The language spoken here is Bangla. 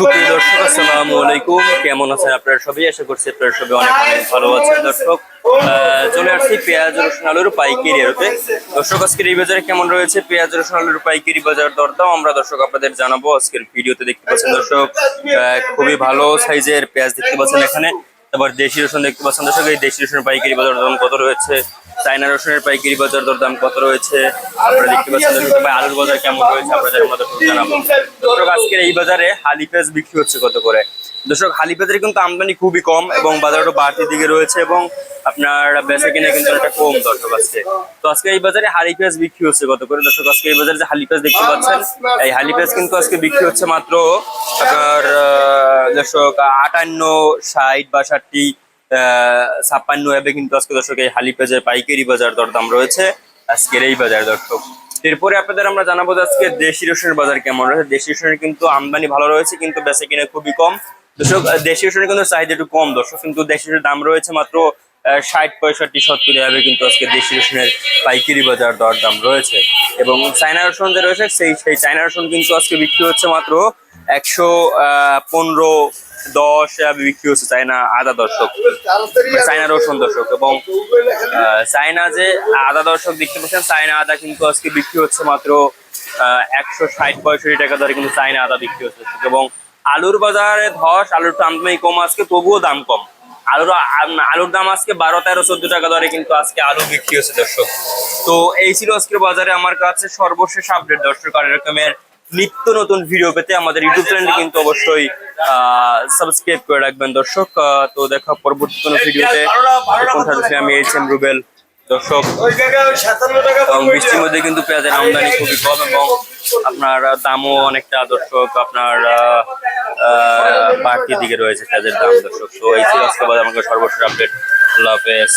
সুপ্রিয় দর্শক, আসসালামু আলাইকুম। কেমন আছেন আপনারা সবাই? আশা করছি আপনারা সবাই অনেক অনেক ভালো আছেন। দর্শক চলে আসছি পেঁয়াজ রসুন আলুর পাইকারি আড়তে। দর্শক, আজকের এই বাজারে কেমন রয়েছে? পেঁয়াজ রসুন আলুর পাইকারি বাজার দরদাম আমরা দর্শক আপনাদের জানাব। আজকের ভিডিওতে দেখতে পাচ্ছেন দর্শক খুবই ভালো সাইজের পেঁয়াজ দেখতে পাচ্ছেন এখানে। তারপর দেশি রসুন দেখতে পাচ্ছেন দর্শক, এই দেশি রসুন পাইকারি বাজার দাম কত রয়েছে? চাইনা রসুনের পাইকারি বাজার দরদাম কত রয়েছে? আপনারা দেখতে পাচ্ছেন আলুর বাজার কেমন রয়েছে, আপনাদের জানাব। দর্শক, আজকের এই বাজারে হালি পেঁয়াজ বিক্রি হচ্ছে কত করে? দর্শক হালি পেঁয়াজের কিন্তু আমদানি খুবই কম এবং বাজারটা বাড়তি দিকে রয়েছে এবং আপনার বেচা কিনা কিন্তু অনেকটা কম দর্শক আজকে। তো আজকে এই বাজারে হালি পেঁয়াজ বিক্রি হচ্ছে কত করে? দর্শক, আজকে এই বাজারে যে হালি পেঁয়াজ দেখতে পাচ্ছেন, এই হালি পেঁয়াজ কিন্তু আজকে বিক্রি হচ্ছে মাত্র আপনার দর্শক, আটান্ন, ষাট বা ষাটটি ছাপ্পান্ন এবে কিন্তু আজকে দর্শক, এই হালি পেঁয়াজের পাইকারি বাজার দরদাম রয়েছে। আজকের এই বাজার দর্শক এরপরে আপনাদের আমরা জানাব যে আজকে দেশি রসুনের বাজার কেমন রয়েছে। দেশি রসুনের কিন্তু আমদানি ভালো রয়েছে, কিন্তু বেচা কিনা খুবই কম। দর্শক, দেশি রসুনের কিন্তু চাহিদা একটু কম দর্শক, কিন্তু দেশি রসুনের দাম রয়েছে মাত্র ষাট, পঁয়ষট্টি, সত্তর এভাবে কিন্তু আজকে দেশি রসুনের পাইকারি বাজার দর দাম রয়েছে। এবং চায়না রসুন যে রয়েছে, সেই সেই চায়না রসুন কিন্তু আজকে বিক্রি হচ্ছে মাত্র একশো পনেরো, দশ বিক্রি হচ্ছে চায়না আদা দর্শক চায়না রসুন দর্শক এবং চায়না যে আদা দর্শক দেখতে পাচ্ছেন, চায়না আদা কিন্তু আজকে বিক্রি হচ্ছে মাত্র একশো ষাট, পঁয়ষট্টি টাকা দরে কিন্তু চায়না আদা বিক্রি হচ্ছে। এবং আলুর বাজারে ধস, আলুর আমদানি কম আজকে, তবুও দাম কম আলুর আলুর দাম আজকে বারো, তেরো, চোদ্দ টাকা দরে কিন্তু আজকে আলু বিক্রি হচ্ছে দর্শক তো এই ছিল আজকের বাজারে, আমার কাছে সর্বশেষ আপডেট দর্শক, আর এরকমের নিত্য নতুন ভিডিও পেতে আমাদের ইউটিউব চ্যানেলটি কিন্তু অবশ্যই সাবস্ক্রাইব করে রাখবেন দর্শক। তো দেখা পরবর্তী কোনো ভিডিওতে আমি এইচ এম রুবেল দর্শক, এবং বৃষ্টির মধ্যে কিন্তু পেঁয়াজের আমদানি খুবই কম এবং আপনার দামও অনেকটা দর্শক, আপনার বাড়তির দিকে রয়েছে পেঁয়াজের দাম দর্শক। তো এই ছিল আজকে আমাকে সর্বশেষ আপডেট আল্লাহ হাফেজ।